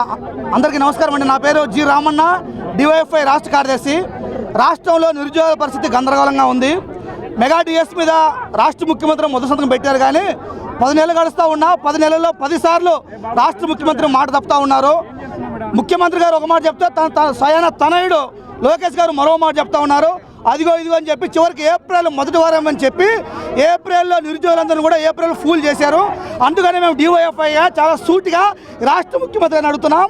అందరికీ నమస్కారం అండి. నా పేరు జి రామన్న డివైఎఫ్ఐ రాష్ట్ర కార్యదర్శి. రాష్ట్రంలో నిరుద్యోగ పరిస్థితి గందరగోళంగా ఉంది. మెగా డిఎస్ మీద రాష్ట్ర ముఖ్యమంత్రి మొదటి సంతకం పెట్టారు కానీ పది నెలలు గడుస్తూ ఉన్నా పది నెలల్లో పది సార్లు రాష్ట్ర ముఖ్యమంత్రి మాట తప్పుతూ ఉన్నారు. ముఖ్యమంత్రి గారు ఒక మాట చెప్తే తన తన స్వయాన తనయుడు లోకేష్ గారు మరో మాట చెప్తా ఉన్నారు. అదిగో ఇదిగో అని చెప్పి చివరికి ఏప్రిల్ మొదటి వారం అని చెప్పి ఏప్రిల్లో నిరుద్యోగులందరూ కూడా ఏప్రిల్ ఫూల్ చేశారు. అందుకనే మేము డివైఎఫ్ఐ చాలా సూటిగా రాష్ట్ర ముఖ్యమంత్రిని అడుగుతున్నాం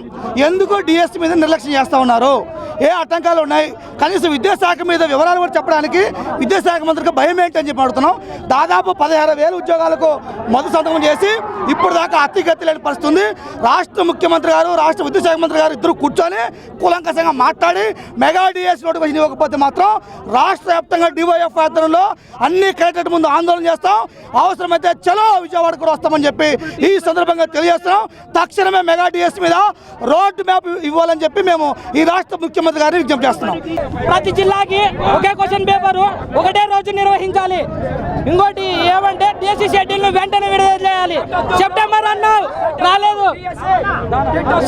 ఎందుకు డిఎస్సి మీద నిర్లక్ష్యం చేస్తూ ఉన్నారు? ఏ ఆటంకాలు ఉన్నాయి? కనీసం విద్యాశాఖ మీద వివరాలు కూడా చెప్పడానికి విద్యాశాఖ మంత్రికి భయం ఏంటని చెప్పి అడుగుతున్నాం. దాదాపు పదహారు వేల ఉద్యోగాలకు మొదటి సంతకం చేసి ఇప్పుడు దాకా అతిగతి లేని పరిస్థితి ఉంది. రాష్ట్ర ముఖ్యమంత్రి గారు రాష్ట్ర విద్యాశాఖ మంత్రి గారు ఇద్దరు కూర్చొని కూలంకషంగా మాట్లాడి మెగా డిఎస్ నోటిఫికేషన్ ఇవ్వకపోతే మాత్రం రాష్ట్ర వ్యాప్తంగా డివైఎఫ్ ఆధ్వర్యంలో అన్ని కలెక్టరేట్ ముందు ఆందోళన చేస్తాం. అవసరమైతే చలో విజయవాడ కూడా వస్తామని చెప్పి ఈ సందర్భంగా తెలియజేస్తున్నాం. తక్షణమే మెగా డిఎస్ మీద రోడ్డు మ్యాప్ ఇవ్వాలని చెప్పి మేము ఈ రాష్ట్ర ముఖ్యమంత్రి గారిని విజ్ఞప్తి చేస్తున్నాం. ప్రతి జిల్లాకి ఒకే క్వశ్చన్ పేపర్ ఒకటే రోజు నిర్వహించాలి. ఇంకోటి ఏమంటే డిఎస్సి షెడ్యూల్ వెంటనే విడుదల చేయాలి సెప్టెంబర్ అన్నావు రాలేదు.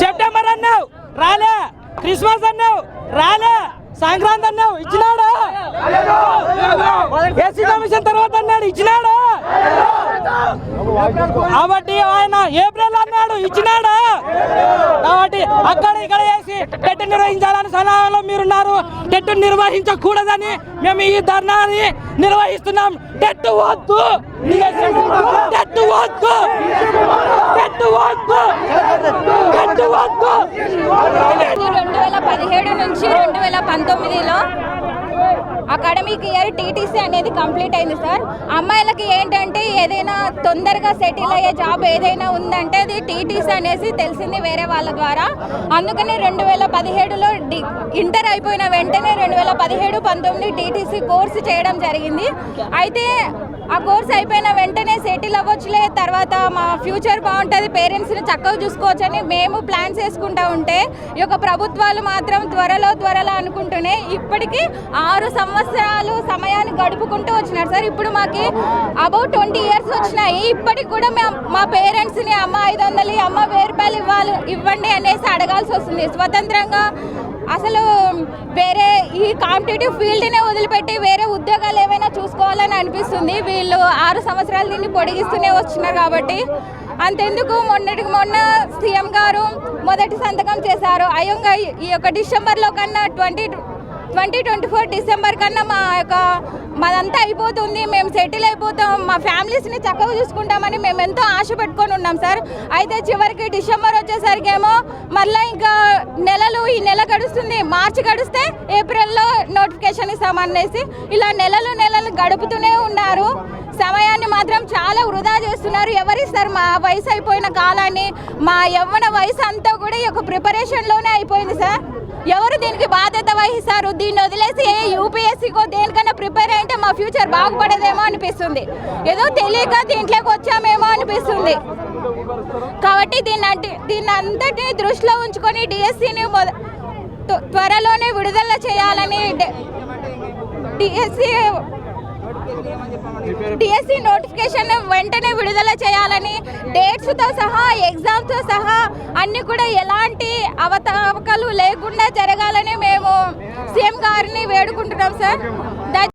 సెప్టెంబర్ అన్నావు రాలే. క్రిస్మస్ అన్నావు రాలే. సంక్రాంతి అన్నావు ఇచ్చినాడా? ఎస్సీ కమిషన్ తర్వాత అన్నాడు ఇచ్చినాడా? కాబట్టి ఆయన ఏప్రిల్ అన్నాడు ఇచ్చినాడా? కాబట్టి అక్కడ ఇక్కడ టెట్ నిర్వహించాలని సలహాలో మీరున్నారు. టెట్ నిర్వహించకూడదని మేము ఈ ధర్నాని నిర్వహిస్తున్నాం. టెట్ వద్దు. టెట్ వద్దు. టెట్ వద్దు. టెట్ వద్దు. రెండు వేల పదిహేడు నుంచి రెండు వేల పంతొమ్మిదిలో అకాడమిక్ ఇయర్ టీటీసీ అనేది కంప్లీట్ అయింది సార్. అమ్మాయిలకి ఏంటంటే ఏదైనా తొందరగా సెటిల్ అయ్యే జాబ్ ఏదైనా ఉందంటే అది టీటీసీ అనేసి తెలిసింది వేరే వాళ్ళ ద్వారా. అందుకని రెండు వేల పదిహేడులో డి ఇంటర్ అయిపోయిన వెంటనే రెండు వేల పదిహేడు పంతొమ్మిది టీటీసీ కోర్సు చేయడం జరిగింది. అయితే ఆ కోర్స్ అయిపోయిన వెంటనే సెటిల్ అవ్వచ్చులే. తర్వాత మా ఫ్యూచర్ బాగుంటుంది పేరెంట్స్ని చక్కగా చూసుకోవచ్చని మేము ప్లాన్స్ వేసుకుంటా ఉంటే ఈ యొక్క ప్రభుత్వాలు మాత్రం త్వరలో త్వరలో అనుకుంటూనే ఇప్పటికీ ఆరు సంవత్సరాలు సమయాన్ని గడుపుకుంటూ వచ్చినారు. సార్ ఇప్పుడు మాకు అబౌట్ ట్వంటీ ఇయర్స్ వచ్చినాయి. ఇప్పటికి కూడా మేము మా పేరెంట్స్ని అమ్మ ఐదు వందలు అమ్మ వెయ్యి రూపాయలు ఇవ్వాలి ఇవ్వండి అనేసి అడగాల్సి వస్తుంది. స్వతంత్రంగా అసలు వేరే ఈ కాంపిటేటివ్ ఫీల్డ్నే వదిలిపెట్టి వేరే ఉద్యోగాలు ఏమైనా చూసుకోవాలని అనిపిస్తుంది. వీళ్ళు ఆరు సంవత్సరాల దీన్ని పొడిగిస్తూనే వస్తున్నారు కాబట్టి అంతెందుకు? మొన్నటికి మొన్న సీఎం గారు మొదటి సంతకం చేశారు. అయ్యంగా ఈ యొక్క డిసెంబర్లో కన్నా twenty twenty twenty four December కన్నా మా యొక్క మాదంతా అయిపోతుంది మేము సెటిల్ అయిపోతాం మా ఫ్యామిలీస్ని చక్కగా చూసుకుంటామని మేము ఎంతో ఆశ పెట్టుకొని ఉన్నాం సార్. అయితే చివరికి డిసెంబర్ వచ్చేసరికి ఏమో మళ్ళీ ఇంకా నెలలు ఈ నెల గడుస్తుంది. మార్చి గడిస్తే ఏప్రిల్లో నోటిఫికేషన్ ఇస్తామనేసి ఇలా నెలలు నెలలు గడుపుతూనే ఉన్నారు. సమయాన్ని మాత్రం చాలా వృధా చేస్తున్నారు. ఎవరిస్తారు మా వయసు అయిపోయిన కాలాన్ని మా యవ్వన వయసు అంతా కూడా ఈ యొక్క ప్రిపరేషన్లోనే అయిపోయింది సార్. ఎవరు దీనికి బాధ్యత వహిస్తారు? దీన్ని వదిలేసి ఏ యూపీఎస్సీకో దేనికైనా ప్రిపేర్ అయితే మా ఫ్యూచర్ బాగుపడేదేమో అనిపిస్తుంది. ఏదో తెలియక దీంట్లోకి వచ్చామేమో అనిపిస్తుంది. కాబట్టి దీన్ని అంటే దీన్ని అంతటిని దృష్టిలో ఉంచుకొని డిఎస్సిని త్వరలోనే విడుదల చేయాలని డిఎస్సి డిఎస్సి నోటిఫికేషన్ వెంటనే విడుదల చేయాలని డేట్స్తో సహా ఎగ్జామ్స్తో సహా అన్ని కూడా ఎలాంటి అవతవకలు లేకుండా జరగాలని మేము సీఎం గారిని వేడుకుంటున్నాం సార్